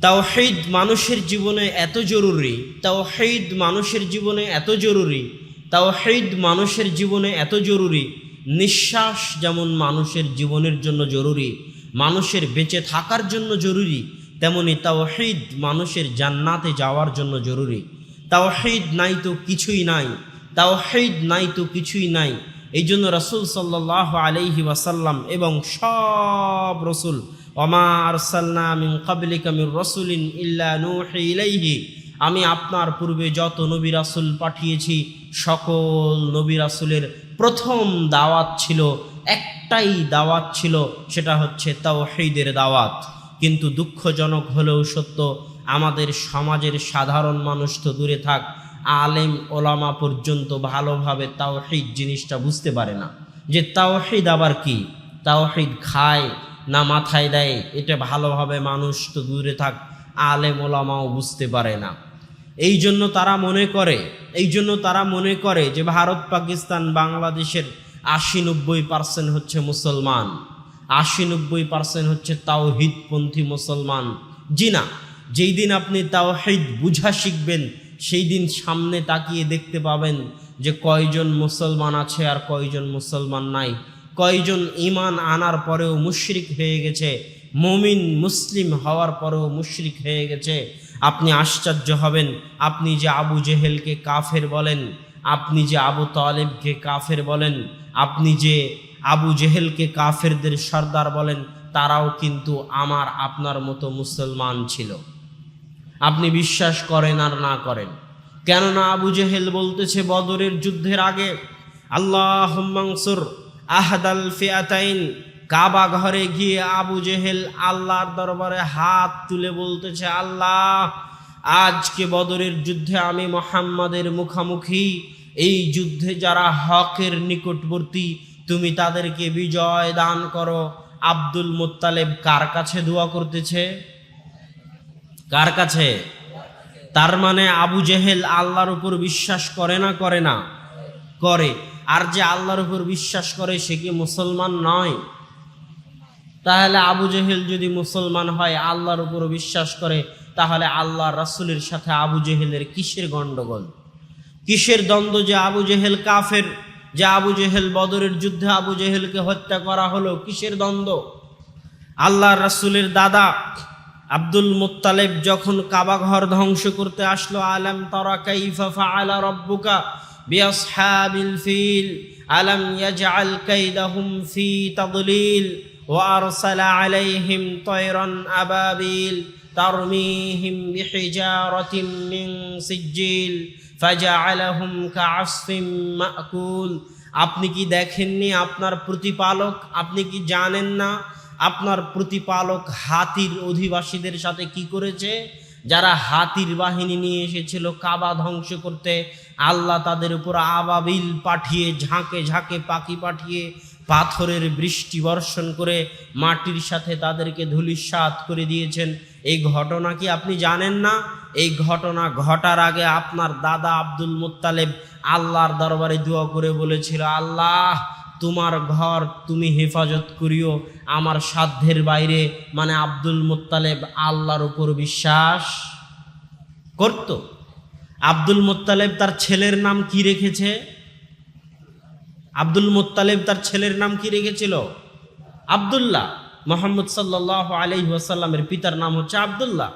তাওহিদ মানুষের জীবনে এত জরুরি, তাওহিদ মানুষের জীবনে এত জরুরি, তাওহিদ মানুষের জীবনে এত জরুরি, নিঃশ্বাস যেমন মানুষের জীবনের জন্য জরুরি, মানুষের বেঁচে থাকার জন্য জরুরি, তেমনি তাওহিদ মানুষের জান্নাতে যাওয়ার জন্য জরুরি। তাওহিদ নাই তো কিছুই নাই, তাওহিদ নাই তো কিছুই নাই। এই জন্য রসুল সাল্লাহ আলাইহি ওয়াসাল্লাম এবং সব রসুল অমার সাল্লামিন কাবলিকা মির রসুলিন ইল্লা নূহি ইলাইহি। আমি আপনার পূর্বে যত নবী রাসুল পাঠিয়েছি, সকল নবী রাসুলের প্রথম দাওয়াত ছিল, একটাই দাওয়াত ছিল, সেটা হচ্ছে তাওহীদের দাওয়াত। কিন্তু দুঃখজনক হলেও সত্য, আমাদের সমাজের সাধারণ মানুষ তো দূরে থাক, আলেম ওলামা পর্যন্ত ভালোভাবে তাওহিদ জিনিসটা বুঝতে পারে না। যে তাওহিদ আবার কি? তাওহিদ খায় না মাথায় দেয়, এটা ভালোভাবে মানুষ তো দূরে থাক, আলেম ওলামাও বুঝতে পারে না। এই জন্য তারা মনে করে এই জন্য তারা মনে করে যে ভারত, পাকিস্তান, বাংলাদেশের আশি নব্বই পার্সেন্ট হচ্ছে মুসলমান, আশি নব্বই পার্সেন্ট হচ্ছে তাওহিদপন্থী মুসলমান। জি না, যেই দিন আপনি তাওহিদ বুঝা শিখবেন, সেই দিন সামনে তাকিয়ে দেখতে পাবেন যে কয়জন মুসলমান আছে আর কয়জন মুসলমান নাই। কয়জন ইমান আনার পরেও মুশরিক হয়ে গেছে? মমিন, মুসলিম হওয়ার পরেও মুশরিক হয়ে গেছে। আপনি আশ্চর্য হবেন। আপনি যে আবু জেহেলকে কাফের বলেন, আপনি যে আবু তালেবকে কাফের বলেন, আপনি যে আবু জেহেলকে কাফেরদের সর্দার বলেন, তারাও কিন্তু আমার, আপনার মতো মুসলমান ছিল। আপনি বিশ্বাস করেন আর না করেন। কেননা আবু জেহেল বলতেছে বদরের যুদ্ধের আগে আল্লাহ মাংসুর আহদাল ফিয়াতাইন, কাবা ঘরে গিয়ে আবু জেহেল আল্লাহর দরবারে হাত তুলে বলতেছে, আল্লাহ, আজকে বদরের যুদ্ধে আমি মোহাম্মদের মুখামুখি। এই যুদ্ধে যারা হকের নিকটবর্তী, তুমি তাদেরকে বিজয় দান করো। আব্দুল মোত্তালেব কার কাছে দোয়া করতেছে? কার কাছে? তার মানে আবু জেহেল আল্লাহর উপর বিশ্বাস করে না করে না? করে। আর যে আল্লাহর উপর বিশ্বাস করে সে কি মুসলমান নয়? তাহলে আবু জেহেল যদি মুসলমান হয়, আল্লাহর উপর বিশ্বাস করে, তাহলে আল্লাহ রাসুলের সাথে আবু জেহেলের কিসের গণ্ডগোল কিসের দ্বন্দ্ব যে আবু জেহেল কাফের, যে আবু জেহেল বদরের যুদ্ধে আবু জেহেলকে হত্যা করা হলো, কিসের দ্বন্দ্ব? আল্লাহ রাসুলের দাদা আব্দুল মুত্তালেব যখন কাবা ঘর ধ্বংস করতে আসলো, আলম তারা কাইফা ফাআলা রাব্বুকা? ফিল আলাম ইয়াজআল কাইদাহুম ফি তাদলিল ওয়া আরসালা আলাইহিম তায়রান আবাবিল তারমিহিম বিহিজারাতিন মিন সিজ্জিল ফাজআলাহুম কাআসফিম মাকুল আপনি কি দেখেননি আপনার প্রতিপালক? আপনি কি জানেন না আপনার প্রতিপালক হাতির অধিবাসীদের সাথে কি করেছে? যারা হাতির বাহিনী নিয়ে এসেছিল কাবা ধ্বংস করতে আল্লাহ তাদের উপর আবাবিল পাঠিয়ে, ঝাঁকে ঝাঁকে পাখি পাঠিয়ে, পাথরের বৃষ্টি বর্ষণ করে মাটির সাথে তাদেরকে ধুলিস্বাত করে দিয়েছেন। এই ঘটনা কি আপনি জানেন না? এই ঘটনা ঘটার আগে আপনার দাদা আব্দুল মোত্তালেব আল্লাহর দরবারে দোয়া করে বলেছিল, আল্লাহ, তোমার ঘর তুমি হেফাজত করিও। আমার সাধ্যের বাইরে মানে আব্দুল মোত্তালেব আল্লাহর উপর বিশ্বাস করত। আব্দুল মোত্তালেব তার ছেলের নাম কি রেখেছে? আব্দুল মোত্তালেব তার ছেলের নাম কি রেখেছিল? আবদুল্লাহ মোহাম্মদ সাল্লাহ আলি ওয়াসাল্লামের পিতার নাম হচ্ছে আবদুল্লাহ।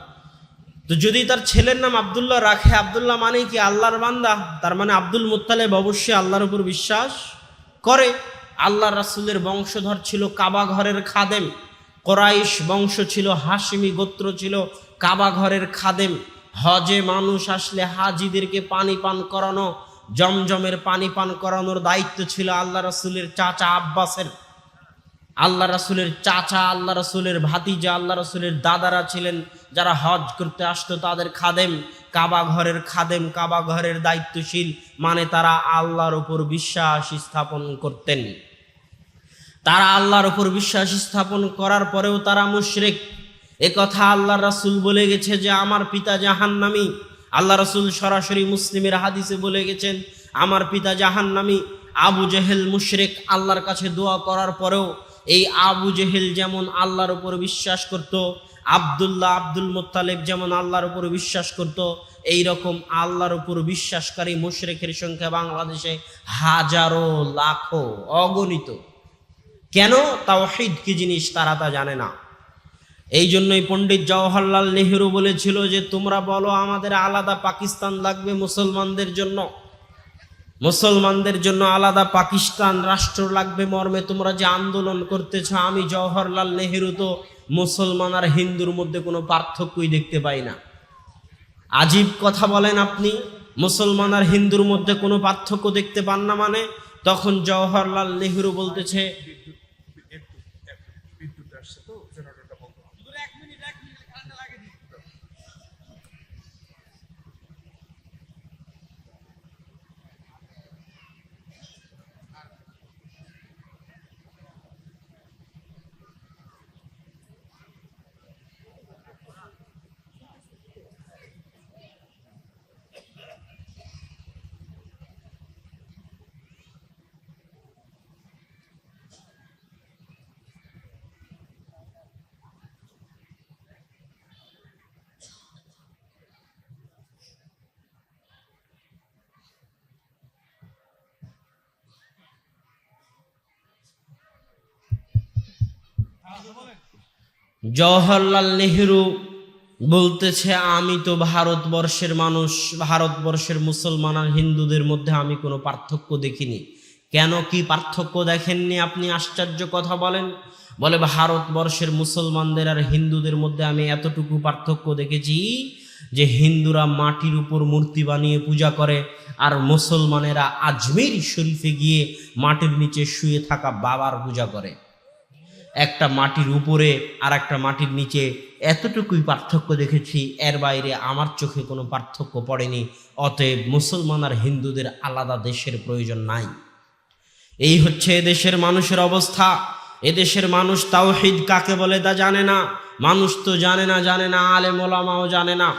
তো যদি তার ছেলের নাম আবদুল্লাহ রাখে, আবদুল্লাহ মানে কি? আল্লাহর বান্দা। তার মানে আব্দুল মুত্তালেব অবশ্যই আল্লাহর উপর বিশ্বাস করে। আল্লাহ রাসুলের বংশধর ছিল কাবা ঘরের খাদেম। কোরাইশ বংশ ছিল হাসিমি গোত্র ছিল, কাবা ঘরের খাদেম। হজে মানুষ আসলে হাজিদেরকে পানি পান করানো, জমজমের পানি পান করানোর দায়িত্ব ছিল আল্লাহ রাসুলের চাচা আব্বাসের। আল্লাহ রাসুলের চাচা, আল্লাহ রাসুলের ভাতিজা, আল্লাহ রাসুলের দাদারা ছিলেন যারা হজ করতে আসতো তাদের খাদেম। কাবা ঘরের খাদেম, কাবা ঘরের দায়িত্বশীল মানে তারা আল্লাহর উপর বিশ্বাস স্থাপন করতেন। তারা আল্লাহর উপর বিশ্বাস স্থাপন করার পরেও তারা মুশরেক। এ কথা আল্লাহ রাসুল বলে গেছে যে, আমার পিতা জাহান জাহান্নামি। আল্লাহ রাসুল সরাসরি মুসলিমের হাদিসে বলে গেছেন, আমার পিতা জাহান জাহান্নামি, আবু জেহেল মুশরেক আল্লাহর কাছে দোয়া করার পরেও এই আবু জেহেল যেমন আল্লাহর উপর বিশ্বাস করত, আবদুল্লাহ আব্দুল মোত্তালেব যেমন আল্লাহর উপর বিশ্বাস করত, এই রকম আল্লাহর উপর বিশ্বাসকারী মুশরেকের সংখ্যা বাংলাদেশে হাজারো, লাখো, অগণিত। কেন? তাওহিদ কি জিনিস তারা তা জানে না। এই জন্যই পণ্ডিত জওহরলাল নেহেরু বলেছিল যে, তোমরা বলো আমাদের আলাদা পাকিস্তান লাগবে মুসলমানদের জন্য। মুসলমানদের জন্য আলাদা পাকিস্তান রাষ্ট্র লাগবে মর্মে। তোমরা যে আন্দোলন করতেছ, আমি জওহরলাল নেহেরু তো মুসলমান আর হিন্দুর মধ্যে কোনো পার্থক্যই দেখতে পাই না। আজীব কথা বলেন আপনি, মুসলমান আর হিন্দুর মধ্যে কোনো পার্থক্য দেখতে পান না মানে? তখন জওহরলাল নেহেরু বলতেছে জওহরলাল নেহেরু বলতেছে, আমি তো ভারতবর্ষের মানুষ, ভারতবর্ষের মুসলমান আর হিন্দুদের মধ্যে আমি কোনো পার্থক্য দেখিনি। কেন কি পার্থক্য দেখেননি আপনি? আশ্চর্য কথা বলেন। বলে, ভারতবর্ষের মুসলমানদের আর হিন্দুদের মধ্যে আমি এতটুকু পার্থক্য দেখেছি যে হিন্দুরা মাটির উপর মূর্তি বানিয়ে পূজা করে আর মুসলমানেরা আজমির শরীফে গিয়ে মাটির নিচে শুয়ে থাকা বাবার পূজা করে। একটা মাটির উপরে আর একটা মাটির নিচে। এতটুকুই পার্থক্য দেখেছি, এর বাইরে আমার চোখে কোনো পার্থক্য পড়েনি। অতএব মুসলমান আর হিন্দুদের আলাদা দেশের প্রয়োজন নাই। এই হচ্ছে এদেশের মানুষের অবস্থা। এদেশের মানুষ তাওহিদ কাকে বলে তা জানে না। মানুষ তো জানে না জানে না আলে মোলামাও জানে না।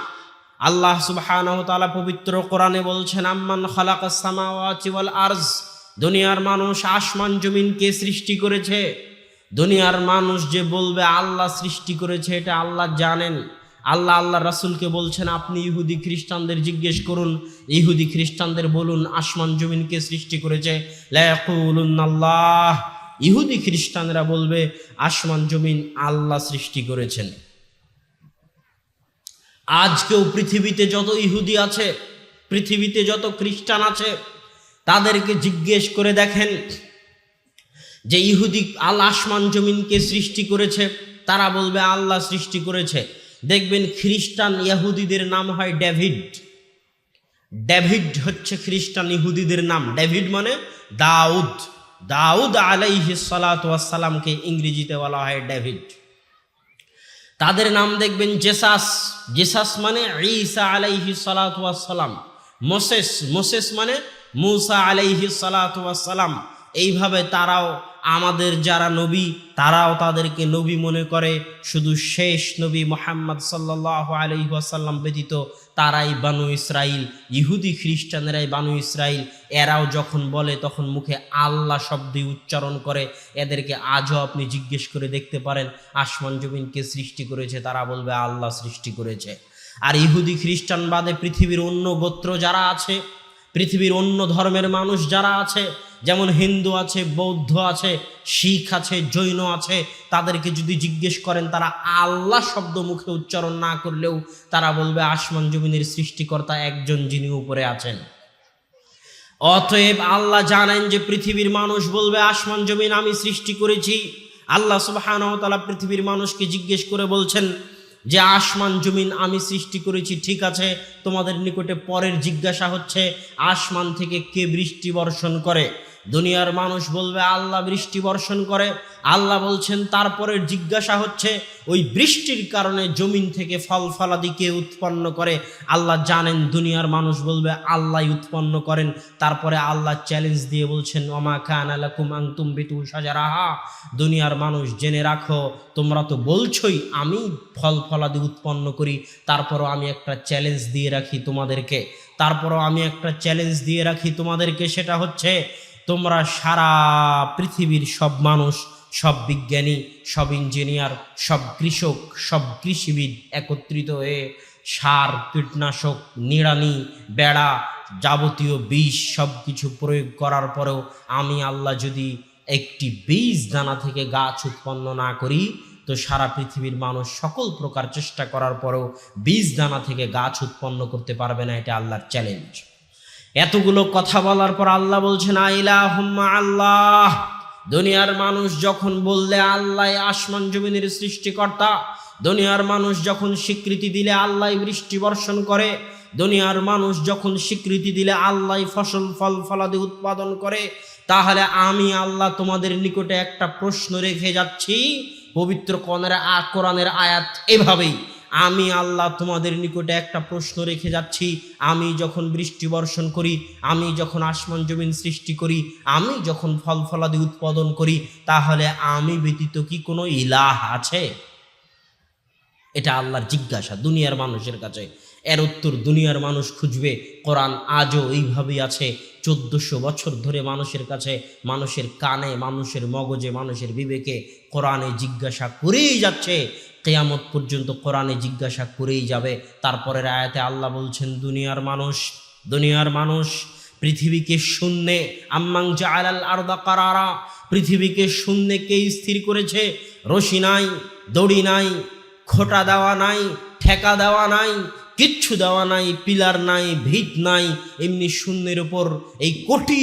আল্লাহ তাআলা পবিত্র কোরআনে বলছেন, আম্মান খালাকাস সামাওয়াতি ওয়াল আরজ। দুনিয়ার মানুষ আসমান জমিনকে সৃষ্টি করেছে। দুনিয়ার মানুষ যে বলবে আল্লাহ সৃষ্টি করেছে, এটা আল্লাহ জানেন। আল্লাহ আল্লাহ রাসূলকে বলছেন, আপনি ইহুদি খ্রিস্টানদের জিজ্ঞেস করুন, ইহুদি খ্রিস্টানদের বলুন, আসমান জমিনকে সৃষ্টি করেছে? ইয়াকুলুন্নাল্লাহ। ইহুদি খ্রিস্টানরা বলবে, আসমান জমিন আল্লাহ সৃষ্টি করেছেন। আজকেও পৃথিবীতে যত ইহুদি আছে, পৃথিবীতে যত খ্রিস্টান আছে, তাদেরকে জিজ্ঞেস করে দেখেন যে ইহুদি আল আসমান জমিনকে সৃষ্টি করেছে, তারা বলবে, আল্লাহ সৃষ্টি করেছে। দেখবেন খ্রিস্টান ইহুদিদের নাম হয় ডেভিড। ডেভিড হচ্ছে খ্রিস্টান ইহুদিদের নাম। ডেভিড মানে দাউদ। দাউদ আলাইহি সালাতামকে ইংরেজিতে বলা হয় ডেভিড। তাদের নাম দেখবেন জেসাস। জেসাস মানে ঈসা আলাইহি সালাতাম মোসেস। মোসেস মানে মুসা আলাইহি সালাতাম এইভাবে তারাও আমাদের যারা নবী, তারাও তাদেরকে নবী মনে করে। শুধু শেষ নবী মোহাম্মদ সাল্লাহ আলহি ওয়াসাল্লাম ব্যতীত তারাই বানু ইসরাইল, ইহুদি খ্রিস্টানেরাই বানু ইসরাইল। এরাও যখন বলে, তখন মুখে আল্লাহ শব্দই উচ্চারণ করে। এদেরকে আজও আপনি জিজ্ঞেস করে দেখতে পারেন, আসমান জমিনকে সৃষ্টি করেছে? তারা বলবে, আল্লাহ সৃষ্টি করেছে। আর ইহুদি খ্রিস্টান বাদে পৃথিবীর অন্য গোত্র যারা আছে, পৃথিবীর অন্য ধর্মের মানুষ যারা আছে যেমন হিন্দু আছে, বৌদ্ধ আছে, শিখ আছে, জৈন আছে, তাদেরকে যদি জিজ্ঞেস করেন, তারা আল্লাহ শব্দ মুখে উচ্চারণ না করলেও তারা বলবে, আসমান জমিনের সৃষ্টিকর্তা একজন যিনি উপরে আছেন। অতএব আল্লাহ জানেন যে পৃথিবীর মানুষ বলবে, আসমান জমিন আমি সৃষ্টি করেছি। আল্লাহ সুবাহানতালা পৃথিবীর মানুষকে জিজ্ঞেস করে বলছেন যে, আসমান জমিন আমি সৃষ্টি করেছি, ঠিক আছে? তোমাদের নিকটে পরের জিজ্ঞাসা হচ্ছে, আসমান থেকে কে বৃষ্টি বর্ষণ করে? দুনিয়ার মানুষ বলবে, আল্লাহ বৃষ্টি বর্ষণ করে। আল্লাহ বলছেন তারপরে জিজ্ঞাসা হচ্ছে, ওই বৃষ্টির কারণে জমিন থেকে ফল ফলাদি কে উৎপন্ন করে? আল্লাহ জানেন, দুনিয়ার মানুষ বলবে আল্লাহ উৎপন্ন করেন। তারপরে আল্লাহ চ্যালেঞ্জ দিয়ে বলছেন, ওমা খান আলাকুম আংতুম বিতু সাজারাহা দুনিয়ার মানুষ জেনে রাখো, তোমরা তো বলছোই, আমি ফল ফলাদি উৎপন্ন করি, তারপরও আমি একটা চ্যালেঞ্জ দিয়ে রাখি তোমাদেরকে। তারপরও আমি একটা চ্যালেঞ্জ দিয়ে রাখি তোমাদেরকে, সেটা হচ্ছে তোমরা সারা পৃথিবীর সব মানুষ, সব বিজ্ঞানী, সব ইঞ্জিনিয়ার, সব কৃষক, সব কৃষিবিদ একত্রিত হয়ে সার, কীটনাশক, নিড়ানি, বেড়া যাবতীয় বিষ সব কিছু প্রয়োগ করার পরেও আমি আল্লাহ যদি একটি বীজ দানা থেকে গাছ উৎপন্ন না করি, তো সারা পৃথিবীর মানুষ সকল প্রকার চেষ্টা করার পরেও বীজ দানা থেকে গাছ উৎপন্ন করতে পারবে না, এটা আল্লাহর চ্যালেঞ্জ এতগুলো কথা বলার পর আল্লাহ বলছেন আইলা হুম্মা আল্লাহ। দুনিয়ার মানুষ যখন বললে, আল্লাহ আসমান জমিনের সৃষ্টিকর্তা। দুনিয়ার মানুষ যখন স্বীকৃতি দিলে, আল্লাহ বৃষ্টি বর্ষণ করে। দুনিয়ার মানুষ যখন স্বীকৃতি দিলে, আল্লাহ ফসল, ফল, ফলাদি উৎপাদন করে। তাহলে আমি, আল্লাহ, তোমাদের নিকটে একটা প্রশ্ন রেখে যাচ্ছি, পবিত্র কনের আ কোরআনের আয়াত এভাবেই। আমি আল্লাহ তোমাদের নিকটে একটা প্রশ্ন রেখে যাচ্ছি। আমি যখন বৃষ্টি বর্ষণ করি, আমি যখন আসমান জমিন সৃষ্টি করি, আমি যখন ফল ফলাদি উৎপাদন করি, তাহলে আমি ব্যতীত কি কোনো ইলাহ আছে? এটা আল্লাহর জিজ্ঞাসা দুনিয়ার মানুষের কাছে। এর উত্তর দুনিয়ার মানুষ খুঁজবে। কোরআন আজও এইভাবেই আছে। চোদ্দশো বছর ধরে মানুষের কাছে, মানুষের কানে, মানুষের মগজে, মানুষের বিবেকে কোরআনে জিজ্ঞাসা করেই যাচ্ছে। কেয়ামত পর্যন্ত কোরআনে জিজ্ঞাসা করেই যাবে। তারপরের আয়াতে আল্লাহ বলছেন, দুনিয়ার মানুষ দুনিয়ার মানুষ পৃথিবীকে শূন্যে, আম্মাং জালাল আরদা কারারা, পৃথিবীকে শূন্যে কে স্থির করেছে? রশি নাই, দড়ি নাই, খোটা দেওয়া নাই, ঠেকা দেওয়া নাই কিচ্ছু দেওয়া নাই, পিলার নাই, ভিত নাই, এমনি শূন্যের উপর এই কোটি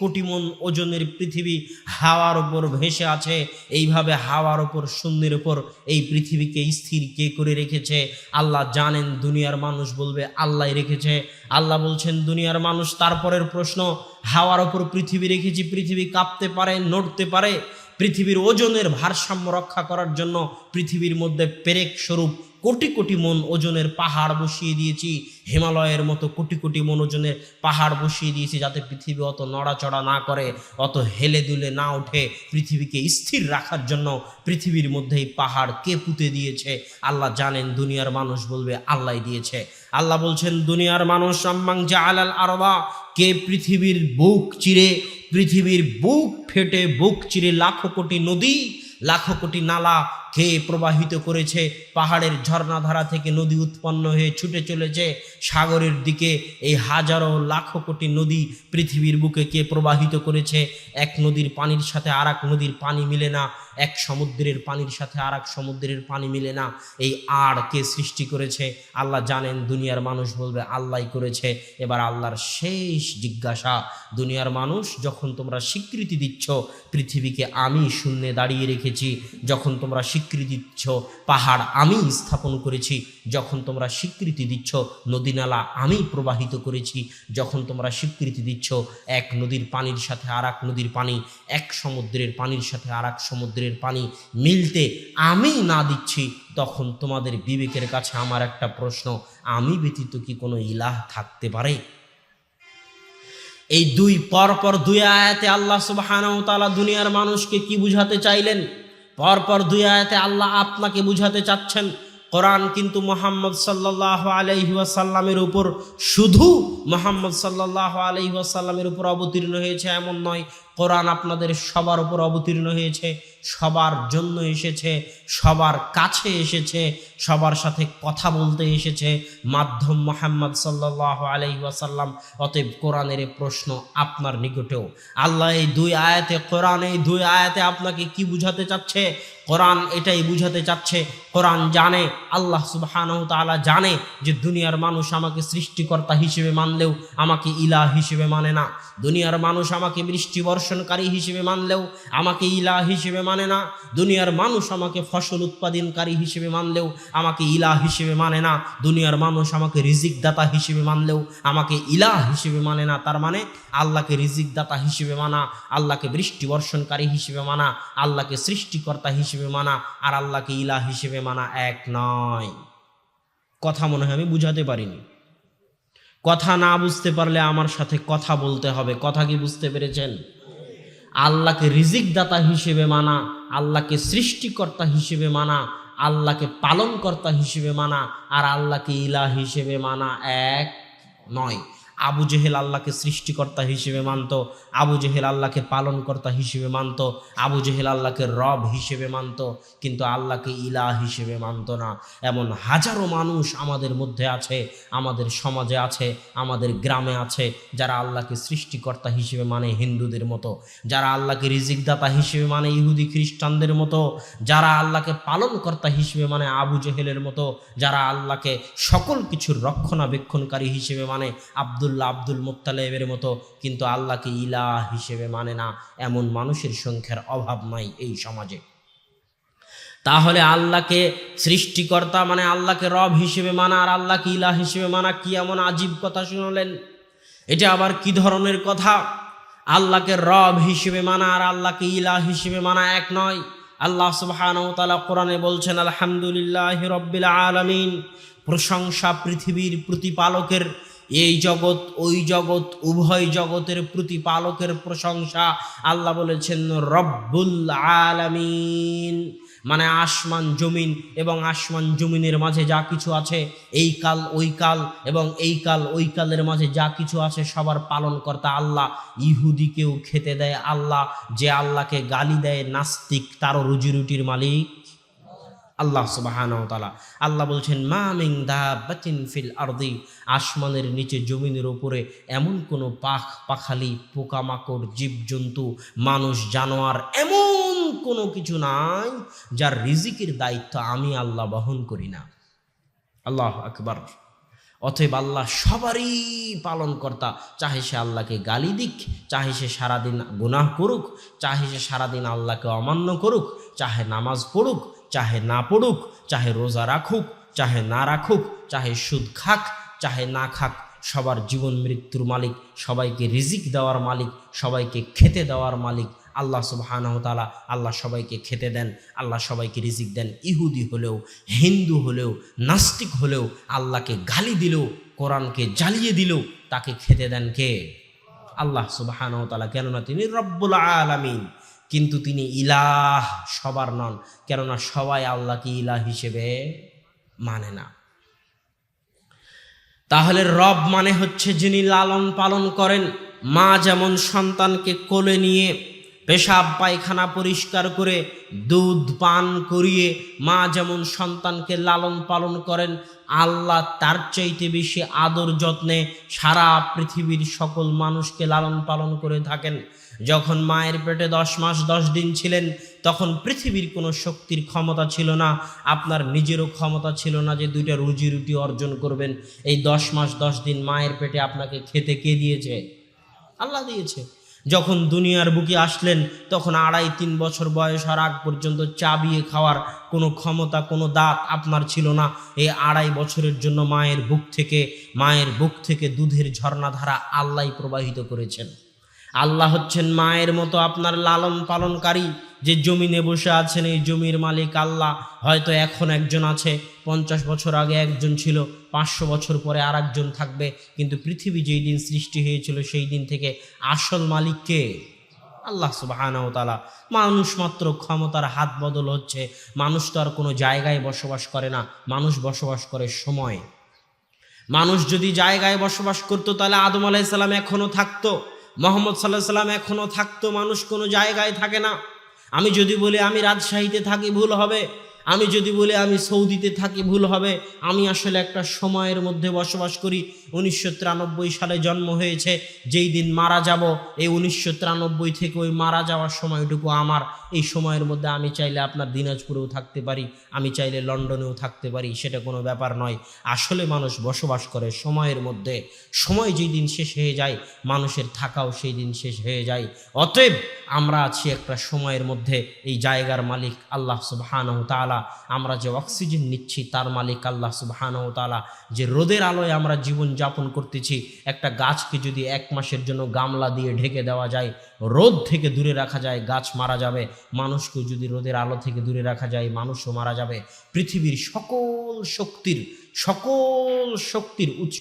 কোটি মন ওজনের পৃথিবী হাওয়ার উপর ভেসে আছে। এইভাবে হাওয়ার উপর, শূন্যের উপর এই পৃথিবীকে স্থির কে করে রেখেছে? আল্লাহ জানেন, দুনিয়ার মানুষ বলবে, আল্লাহ রেখেছে। আল্লাহ বলছেন, দুনিয়ার মানুষ, তারপরের প্রশ্ন, হাওয়ার উপর পৃথিবী রেখেছি, পৃথিবী কাঁপতে পারে, নড়তে পারে? পৃথিবীর ওজনের ভারসাম্য রক্ষা করার জন্য পৃথিবীর মধ্যে পেরেক স্বরূপ কোটি কোটি মন ওজনের পাহাড় বসিয়ে দিয়েছি। হিমালয়ের মতো কোটি কোটি মন ওজনের পাহাড় বসিয়ে দিয়েছি যাতে পৃথিবী অত নড়াচড়া না করে, অত হেলে দুলে না ওঠে। পৃথিবীকে স্থির রাখার জন্য পৃথিবীর মধ্যে এই পাহাড় কে পুঁতে দিয়েছে? আল্লাহ জানেন, দুনিয়ার মানুষ বলবে আল্লাহ দিয়েছে। আল্লাহ বলছেন, দুনিয়ার মানুষ, আম্মাং জা আলাল আরবা কে পৃথিবীর বুক চিরে, পৃথিবীর বুক ফেটে, বুক চিরে লাখো কোটি নদী, লাখো কোটি নালা খেয়ে প্রবাহিত করেছে? পাহাড়ের ঝর্ণাধারা থেকে নদী উৎপন্ন হয়ে ছুটে চলেছে। সাগরের দিকে এই হাজারো লাখো কোটি নদী পৃথিবীর বুকে কে প্রবাহিত করেছে? এক নদীর পানির সাথে আর নদীর পানি মিলে না। এক সমুদ্রের পানির সাথে আর এক সমুদ্রের পানি মিলে না। এই আর কে সৃষ্টি করেছে? আল্লাহ জানেন, দুনিয়ার মানুষ বলবে, আল্লাহ করেছে। এবার আল্লাহর শেষ জিজ্ঞাসা, দুনিয়ার মানুষ, যখন তোমরা স্বীকৃতি দিচ্ছ, পৃথিবীকে আমি শূন্যে দাঁড়িয়ে রেখেছি। যখন তোমরা স্বীকৃতি দিচ্ছ, পাহাড় আমি স্থাপন করেছি। যখন তোমরা স্বীকৃতি দিচ্ছ, নদী নালা আমি প্রবাহিত করেছি। যখন তোমরা স্বীকৃতি দিচ্ছ, এক নদীর পানির সাথে আর নদীর পানি, এক সমুদ্রের পানির সাথে আর এক সমুদ্রের পানি মিলতে আমি না দিচ্ছি, তখন তোমাদের বিবেকের কাছে আমার একটা প্রশ্ন, আমি ব্যতীত কি কোনো ইলাহ থাকতে পারে? এই দুই পরপর দুই আয়াতে আল্লাহ তাআলা দুনিয়ার মানুষকে কি বুঝাতে চাইলেন? পরপর দুই আয়াতে আল্লাহ আপনাকে বুঝাতে চাচ্ছেন, কোরআন কিন্তু মোহাম্মদ সাল্লাহ আলাইহি ওয়াসাল্লামের উপর শুধু মোহাম্মদ সাল্লাহ আলাইহি ওয়াসাল্লামের উপর অবতীর্ণ হয়েছে, এমন নয়, কোরআন আপনাদের সবার উপর অবতীর্ণ হয়েছে। সবার জন্য এসেছে, সবার কাছে এসেছে, সবার সাথে কথা বলতে এসেছে। মাধ্যম মোহাম্মদ সাল্লাহ আলাইহি ওয়াসাল্লাম, অতএব কোরআনের প্রশ্ন আপনার নিকটেও। আল্লাহ এই দুই আয়াতে, কোরআন এই দুই আয়াতে আপনাকে কি বুঝাতে চাচ্ছে? কোরআন এটাই বুঝাতে চাচ্ছে, কোরআন জানে, আল্লাহ সুবহানাহু তাআলা জানে যে দুনিয়ার মানুষ আমাকে সৃষ্টিকর্তা হিসেবে মানলেও আমাকে ইলা হিসেবে মানে না। দুনিয়ার মানুষ আমাকে বৃষ্টি বর্ষণকারী হিসেবে মানলেও আমাকে ইলা হিসেবে মানে না। দুনিয়ার মানুষ আমাকে ফসল উৎপাদনকারী হিসেবে মানলেও আমাকে ইলাহ হিসেবে মানে না। দুনিয়ার মানুষ আমাকে রিজিক দাতা হিসেবে মানলেও আমাকে ইলাহ হিসেবে মানে না। তার মানে আল্লাহকে রিজিক দাতা হিসেবে মানা, আল্লাহকে বৃষ্টি বর্ষণকারী হিসেবে মানা, আল্লাহকে সৃষ্টিকর্তা হিসেবে মানা আর আল্লাহকে ইলাহ হিসেবে মানা এক নয়। কথা মনে হয় আমি বুঝাতে পারিনি। কথা না বুঝতে পারলে আমার সাথে কথা বলতে হবে। কথা কি বুঝতে পেরেছেন? আল্লাহকে রিজিক দাতা হিসেবে মানা, আল্লাহকে সৃষ্টিকর্তা হিসেবে মানা, আল্লাহকে পালনকর্তা হিসেবে মানা, আর আল্লাহকে ইলা হিসেবে মানা এক নয়। আবু জেহেল আল্লাহকে সৃষ্টিকর্তা হিসেবে মানত, আবু জেহেল আল্লাহকে পালনকর্তা হিসেবে মানত, আবু জেহেল আল্লাহকে রব হিসেবে মানত, কিন্তু আল্লাহকে ইলা হিসেবে মানত না। এমন হাজারো মানুষ আমাদের মধ্যে আছে, আমাদের সমাজে আছে, আমাদের গ্রামে আছে, যারা আল্লাহকে সৃষ্টিকর্তা হিসেবে মানে হিন্দুদের মতো, যারা আল্লাহকে রিজিকদাতা হিসেবে মানে ইহুদি খ্রিস্টানদের মতো, যারা আল্লাহকে পালনকর্তা হিসেবে মানে আবু জেহেলের মতো, যারা আল্লাহকে সকল কিছুর রক্ষণাবেক্ষণকারী হিসেবে মানে আবদুল্লাহ আব্দুল মুত্তালেবের মতো, কিন্তু আল্লাহকে ইলা হিসেবে মানে না, এমন মানুষের সংখ্যার অভাব নাই এই সমাজে। তাহলে আল্লাহকে সৃষ্টিকর্তা মানে আল্লাহকে রব হিসেবে মানা আর আল্লাহকে ইলা হিসেবে মানা কি এমন আজীব কথা শুনলেন? এটা আবার কি ধরনের কথা? আল্লাহকে রব হিসেবে মানা আর আল্লাহকে ইলা হিসেবে মানা এক নয়। আল্লাহ তাআলা কোরআনে বলছেন, আলহামদুলিল্লাহ রব্বিল আলামিন। প্রশংসা পৃথিবীর প্রতিপালকের এই জগৎ, ওই জগৎ, উভয় জগতের প্রতিপালকের প্রশংসা আল্লাহ বলেছেন, রব্বুল আলামিন। মানে আসমান, জমিন এবং আসমান, জমিনের মাঝে যা কিছু আছে, এই কাল, ওই কাল এবং এই কাল, ওই কালের মাঝে যা কিছু আছে সবার পালনকর্তা আল্লাহ। ইহুদিকেও খেতে দেয় আল্লাহ, যে আল্লাহকে গালি দেয়, নাস্তিক তারও রুজি রুটির মালিক। আল্লাহ সুবাহানতালা আল্লাহ বলছেন, মা মিং দা বাতিন ফিল আরদি। আসমানের নিচে, জমিনের ওপরে এমন কোনো পাখ, পাখালি, পোকামাকড়, জীবজন্তু, মানুষ, জানোয়ার এমন কোনো কিছু নাই যার রিজিকের দায়িত্ব আমি আল্লাহ বহন করি না। আল্লাহ আকবার। অতএব আল্লাহ সবারই পালনকর্তা। চাহে সে আল্লাহকে গালি দিক, চাহে সে সারাদিন গুনাহ করুক, চাহে সে সারাদিন আল্লাহকে অমান্য করুক, চাহে নামাজ পড়ুক চাহে না পড়ুক, চাহে রোজা রাখুক, চাহে না রাখুক, চাহে সুদ খাক, চাহে না খাক, সবার জীবন মৃত্যুর মালিক, সবাইকে রিজিক দেওয়ার মালিক, সবাইকে খেতে দেওয়ার মালিক, আল্লাহ সুবহানাহু তাআলা, আল্লাহ সবাইকে খেতে দেন, আল্লাহ সবাইকে রিজিক দেন, ইহুদি হলেও, হিন্দু হলেও, নাস্তিক হলেও, আল্লাহকে গালি দিলেও, কোরআনকে জ্বালিয়ে দিলেও, তাকে খেতে দেন কে? আল্লাহ সুবহানাহু তাআলা, কেননা তিনি রব্বুল আলামিন। কিন্তু তিনি ইলাহ সবার নন, কেননা সবাই আল্লাহকে ইলাহ হিসেবে মানে না। তাহলে রব মানে হচ্ছে যিনি লালন পালন করেন, মা যেমন সন্তানকে কোলে নিয়ে পেশাব পায়খানা পরিষ্কার করে দুধ পান করিয়ে মা যেমন সন্তানকে লালন পালন করেন, আল্লাহ তার চাইতে বেশি আদর যত্নে সারা পৃথিবীর সকল মানুষকে লালন পালন করে থাকেন। যখন মায়ের পেটে দশ মাস, দশ দিন ছিলেন, তখন পৃথিবীর কোনো শক্তির ক্ষমতা ছিল না। আপনার নিজেরও ক্ষমতা ছিল না যে দুইটা রুজি রুটি অর্জন করবেন। এই দশ মাস, দশ দিন মায়ের পেটে আপনাকে খেতে কে দিয়েছে? আল্লাহ দিয়েছে। যখন দুনিয়ার বুকে আসলেন, তখন আড়াই, তিন বছর বয়স হওয়ার আগ পর্যন্ত চাবিয়ে খাওয়ার কোনো ক্ষমতা, কোনো দাঁত আপনার ছিল না। এই আড়াই বছরের জন্য মায়ের বুক থেকে, মায়ের বুক থেকে দুধের ঝর্ণাধারা আল্লাহ প্রবাহিত করেছেন। আল্লাহ হচ্ছেন মায়ের মতো আপনার লালন পালনকারী। যে জমিনে বসে আছেন, এই জমির মালিক আল্লাহ। হয়তো এখন একজন আছে, পঞ্চাশ বছর আগে একজন ছিল, পাঁচশো বছর পরে আর একজন থাকবে। কিন্তু পৃথিবী যেই দিন সৃষ্টি হয়েছিল, সেই দিন থেকে আসল মালিককে আল্লাহ সুবাহানাও তালা মানুষ মাত্র ক্ষমতার হাত বদল হচ্ছে। মানুষ তো আর কোনো জায়গায় বসবাস করে না। মানুষ বসবাস করে সময়। মানুষ যদি জায়গায় বসবাস করতো, তাহলে আদম আলাইসাল্লাম এখনও থাকতো। মোহাম্মদ সাল্লাহ সাল্লাম এখনও থাকতো, মানুষ কোনো জায়গায় থাকে না। আমি যদি বলি আমি রাজশাহীতে থাকি, ভুল হবে। আমি যদি বলি আমি সৌদিতে থাকি, ভুল হবে। আমি আসলে একটা সময়ের মধ্যে বসবাস করি। উনিশশো তিরানব্বই সালে জন্ম হয়েছে। যেই দিন মারা যাব, এই উনিশশো তিরানব্বই থেকে ওই মারা যাওয়ার সময়টুকু আমার। এই সময়ের মধ্যে আমি চাইলে আপনার দিনাজপুরেও থাকতে পারি, আমি চাইলে লন্ডনেও থাকতে পারি, সেটা কোনো ব্যাপার নয়। আসলে মানুষ বসবাস করে সময়ের মধ্যে। সময় যেই দিন শেষ হয়ে যায়, মানুষের থাকাও সেই দিন শেষ হয়ে যায়। অতএব আমরা আছি একটা সময়ের মধ্যে। এই জায়গার মালিক আল্লাহ সুবহানাহু তাআলা, আমরা যে অক্সিজেন নিচ্ছি তার মালিক আল্লাহ সুবহানাহু তালা যে রোদের আলোয় আমরা জীবন যাপন করতেছি, একটা গাছকে যদি এক মাসের জন্য গামলা দিয়ে ঢেকে দেওয়া যায়, রোদ থেকে দূরে রাখা যায়, গাছ মারা যাবে। মানুষকে যদি রোদের আলো থেকে দূরে রাখা যায়, মানুষও মারা যাবে। পৃথিবীর সকল শক্তির সকল শক্তির উৎস